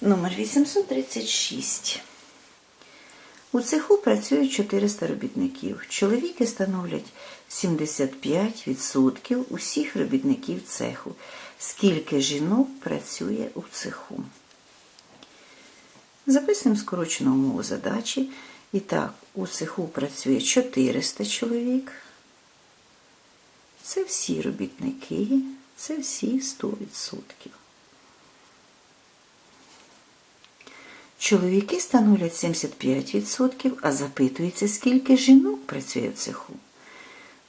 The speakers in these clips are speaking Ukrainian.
Номер 836. У цеху працюють 400 робітників. Чоловіки становлять 75% усіх робітників цеху. Скільки жінок працює у цеху? Записуємо скорочену умову задачі. І так, у цеху працює 400 чоловік. Це всі робітники, це всі 100%. Чоловіки становлять 75%, а запитується, скільки жінок працює в цеху.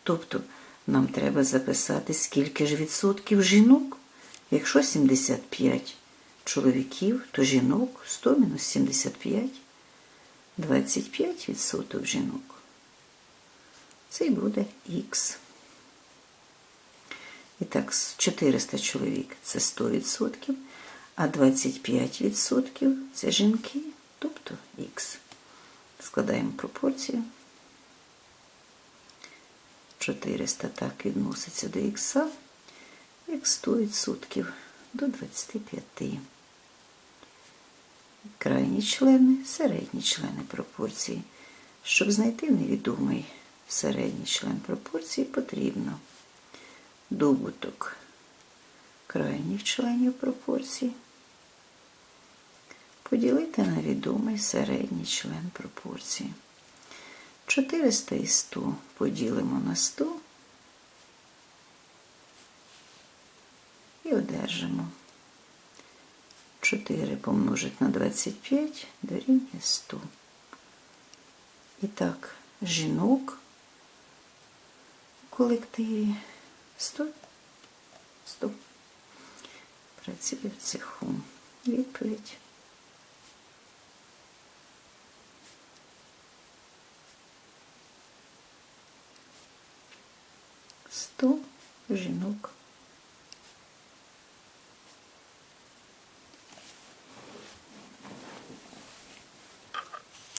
Тобто нам треба записати, скільки ж відсотків жінок. Якщо 75 чоловіків, то жінок 100 мінус 75 25% жінок. Це і буде х. І так, 400 чоловік це 100%, а 25% це жінки, тобто х. Складаємо пропорцію. 400 так відноситься до х, як 100% до 25. Крайні члени, середні члени пропорції. Щоб знайти невідомий середній член пропорції, потрібно добуток крайніх членів пропорції поділити на відомий середній член пропорції. 400 і 100 поділимо на 100 і одержимо 4 помножити на 25 дорівнює 100. І так, жінок у колективі 100, 100 працює в цеху. Відповідь. Сто жінок